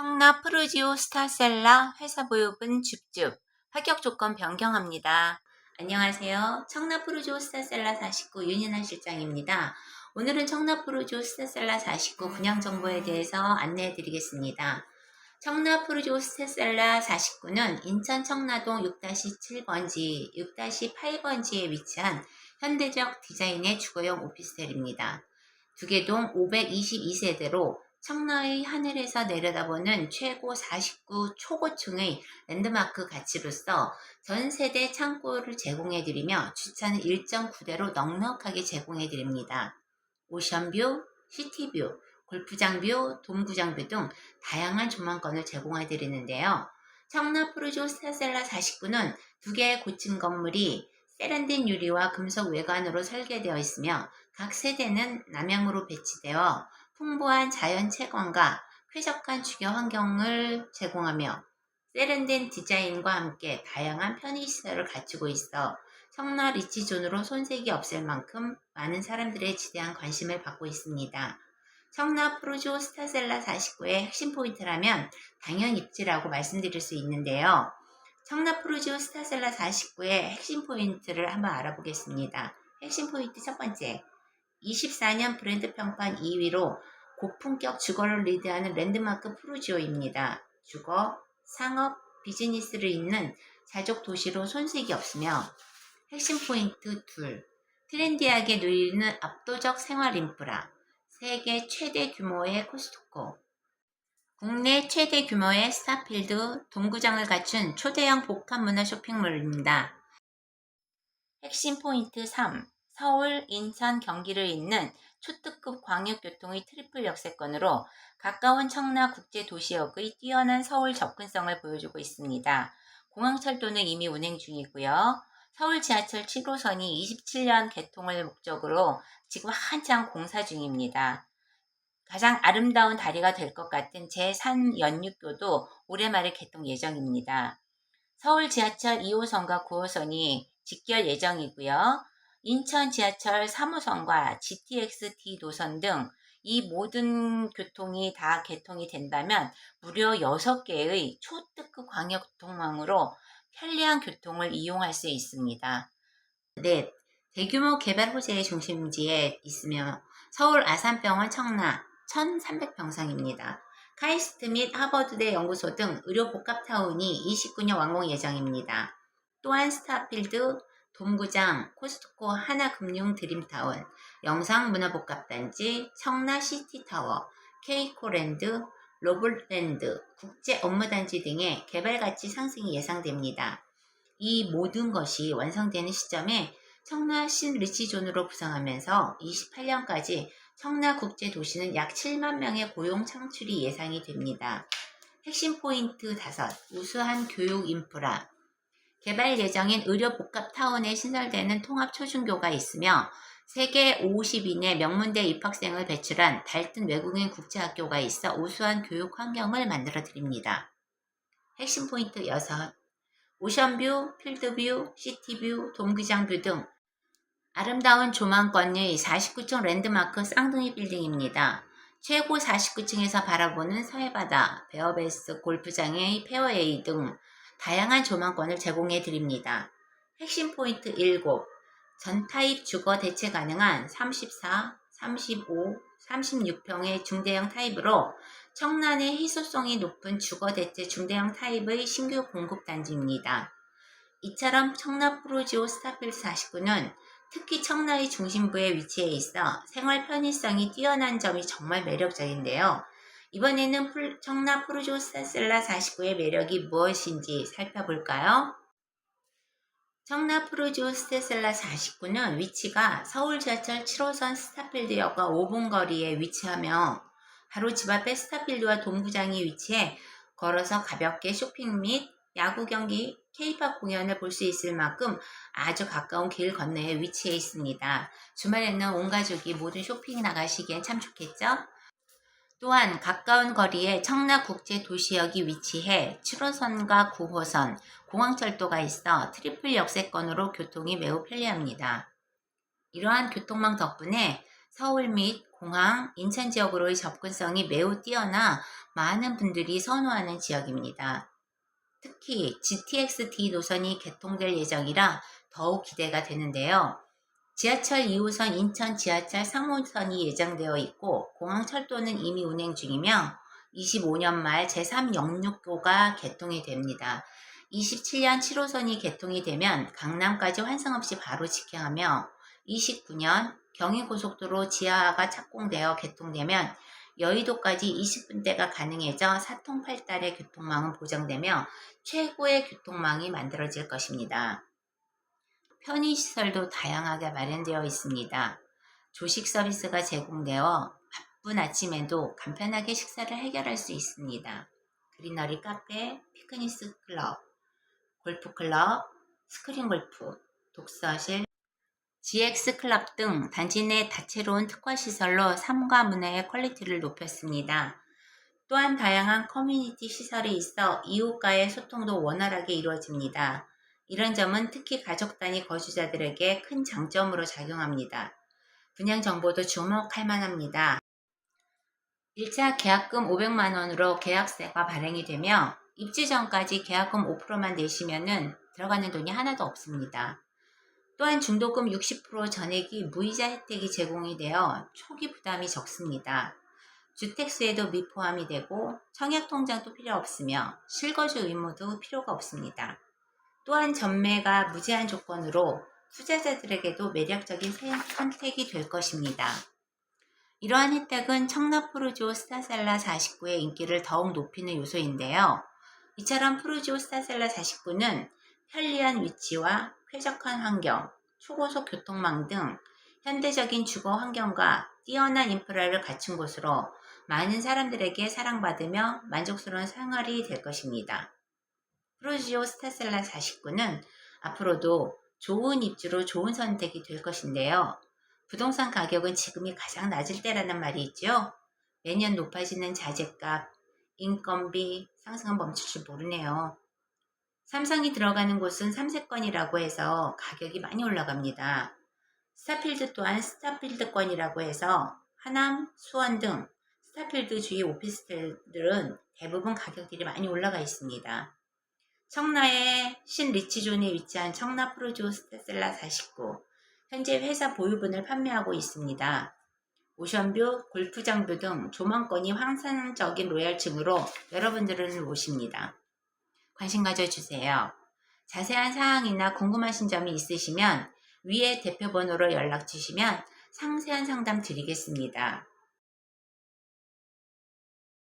청라 프루지오 스타셀라 회사 보유분 줍줍 합격 조건 변경합니다. 안녕하세요. 청라 프루지오 스타셀라 49 윤인환 실장입니다. 오늘은 청라 프루지오 스타셀라 49 분양 정보에 대해서 안내해 드리겠습니다. 청라 프루지오 스타셀라 49는 인천 청라동 6-7번지, 6-8번지에 위치한 현대적 디자인의 주거용 오피스텔입니다. 두개동 522세대로 청라의 하늘에서 내려다보는 최고 49 초고층의 랜드마크 가치로서 전 세대 창고를 제공해드리며 주차는 일정 구대로 넉넉하게 제공해드립니다. 오션뷰, 시티뷰, 골프장뷰, 돔구장뷰 등 다양한 조망권을 제공해드리는데요. 청라 프루조 스타셀라 49는 두 개의 고층 건물이 세련된 유리와 금속 외관으로 설계되어 있으며 각 세대는 남향으로 배치되어 풍부한 자연 채광과 쾌적한 주거 환경을 제공하며 세련된 디자인과 함께 다양한 편의시설을 갖추고 있어 청라 리치존으로 손색이 없을 만큼 많은 사람들의 지대한 관심을 받고 있습니다. 청라 프로조 스타셀라 49의 핵심 포인트라면 당연 입지라고 말씀드릴 수 있는데요. 청라 프로지오 스타셀라 49의 핵심 포인트를 한번 알아보겠습니다. 핵심 포인트 첫 번째, 24년 브랜드 평판 2위로 고품격 주거를 리드하는 랜드마크 프루지오입니다. 주거, 상업, 비즈니스를 잇는 자족 도시로 손색이 없으며 핵심 포인트 둘, 트렌디하게 누리는 압도적 생활 인프라, 세계 최대 규모의 코스트코, 국내 최대 규모의 스타필드 동구장을 갖춘 초대형 복합 문화 쇼핑몰입니다. 핵심 포인트 3. 서울, 인천, 경기를 잇는 초특급 광역교통의 트리플 역세권으로 가까운 청라 국제도시역의 뛰어난 서울 접근성을 보여주고 있습니다. 공항철도는 이미 운행 중이고요. 서울 지하철 7호선이 27년 개통을 목적으로 지금 한창 공사 중입니다. 가장 아름다운 다리가 될 것 같은 제3 연육교도 올해 말에 개통 예정입니다. 서울 지하철 2호선과 9호선이 직결 예정이고요. 인천 지하철 3호선과 GTX-D 노선 등 이 모든 교통이 다 개통이 된다면 무려 6개의 초특급 광역교통망으로 편리한 교통을 이용할 수 있습니다. 넷, 대규모 개발 호재의 중심지에 있으며 서울 아산병원 청라 1300평상입니다. 카이스트 및 하버드대 연구소 등 의료 복합타운이 29년 완공 예정입니다. 또한 스타필드, 돔구장, 코스트코 하나금융 드림타운, 영상문화복합단지, 청라시티타워, 케이코랜드, 로블랜드, 국제 업무단지 등의 개발가치 상승이 예상됩니다. 이 모든 것이 완성되는 시점에 청라 신리치존으로 부상하면서 28년까지 청라 국제도시는 약 7만 명의 고용 창출이 예상이 됩니다. 핵심 포인트 5. 우수한 교육 인프라. 개발 예정인 의료 복합 타운에 신설되는 통합 초중교가 있으며 세계 50인의 명문대 입학생을 배출한 달튼 외국인 국제학교가 있어 우수한 교육 환경을 만들어 드립니다. 핵심 포인트 6. 오션뷰, 필드뷰, 시티뷰, 돔기장뷰 등 아름다운 조망권의 49층 랜드마크 쌍둥이 빌딩입니다. 최고 49층에서 바라보는 서해바다, 베어베스 골프장의 페어웨이 등 다양한 조망권을 제공해 드립니다. 핵심 포인트 7. 전 타입 주거 대체 가능한 34, 35, 36평의 중대형 타입으로 청란의 희소성이 높은 주거 대체 중대형 타입의 신규 공급 단지입니다. 이처럼 청라 프로지오 스타필 49는 특히 청라의 중심부에 위치해 있어 생활 편의성이 뛰어난 점이 정말 매력적인데요. 이번에는 청라 프루조 스타셀라 49의 매력이 무엇인지 살펴볼까요? 청라 프루조 스타셀라 49는 위치가 서울 지하철 7호선 스타필드역과 5분 거리에 위치하며 바로 집 앞에 스타필드와 동구장이 위치해 걸어서 가볍게 쇼핑 및 야구 경기, 케이팝 공연을 볼 수 있을 만큼 아주 가까운 길 건너에 위치해 있습니다. 주말에는 온 가족이 모든 쇼핑 나가시기엔 참 좋겠죠? 또한 가까운 거리에 청라국제도시역이 위치해 7호선과 9호선, 공항철도가 있어 트리플 역세권으로 교통이 매우 편리합니다. 이러한 교통망 덕분에 서울 및 공항, 인천 지역으로의 접근성이 매우 뛰어나 많은 분들이 선호하는 지역입니다. 특히 GTX-D 노선이 개통될 예정이라 더욱 기대가 되는데요. 지하철 2호선 인천 지하철 3호선이 예정되어 있고 공항철도는 이미 운행 중이며 25년 말 제3영육교가 개통이 됩니다. 27년 7호선이 개통이 되면 강남까지 환승 없이 바로 직행하며 29년 경의고속도로 지하가 착공되어 개통되면 여의도까지 20분대가 가능해져 사통팔달의 교통망은 보장되며 최고의 교통망이 만들어질 것입니다. 편의시설도 다양하게 마련되어 있습니다. 조식 서비스가 제공되어 바쁜 아침에도 간편하게 식사를 해결할 수 있습니다. 그리너리 카페, 피크니스 클럽, 골프 클럽, 스크린 골프, 독서실, GX 클럽 등 단지 내 다채로운 특화 시설로 삶과 문화의 퀄리티를 높였습니다. 또한 다양한 커뮤니티 시설이 있어 이웃과의 소통도 원활하게 이루어집니다. 이런 점은 특히 가족 단위 거주자들에게 큰 장점으로 작용합니다. 분양 정보도 주목할 만합니다. 1차 계약금 500만 원으로 계약세가 발행이 되며 입주 전까지 계약금 5%만 내시면은 들어가는 돈이 하나도 없습니다. 또한 중도금 60% 전액이 무이자 혜택이 제공이 되어 초기 부담이 적습니다. 주택수에도 미포함이 되고 청약통장도 필요 없으며 실거주 의무도 필요가 없습니다. 또한 전매가 무제한 조건으로 투자자들에게도 매력적인 선택이 될 것입니다. 이러한 혜택은 청라푸르지오 스타셀라 49의 인기를 더욱 높이는 요소인데요. 이처럼 푸르지오 스타셀라 49는 편리한 위치와 쾌적한 환경, 초고속 교통망 등 현대적인 주거 환경과 뛰어난 인프라를 갖춘 곳으로 많은 사람들에게 사랑받으며 만족스러운 생활이 될 것입니다. 프로지오 스타셀라 49는 앞으로도 좋은 입주로 좋은 선택이 될 것인데요. 부동산 가격은 지금이 가장 낮을 때라는 말이 있죠. 매년 높아지는 자재값, 인건비 상승은 멈출 줄 모르네요. 삼성이 들어가는 곳은 3세권이라고 해서 가격이 많이 올라갑니다. 스타필드 또한 스타필드권이라고 해서 하남, 수원 등 스타필드 주위 오피스텔들은 대부분 가격들이 많이 올라가 있습니다. 청라의 신리치존에 위치한 청라 프로조 스텔라 49 현재 회사 보유분을 판매하고 있습니다. 오션뷰, 골프장뷰 등 조망권이 환상적인 로얄층으로 여러분들을 모십니다. 관심 가져주세요. 자세한 사항이나 궁금하신 점이 있으시면 위에 대표번호로 연락 주시면 상세한 상담 드리겠습니다.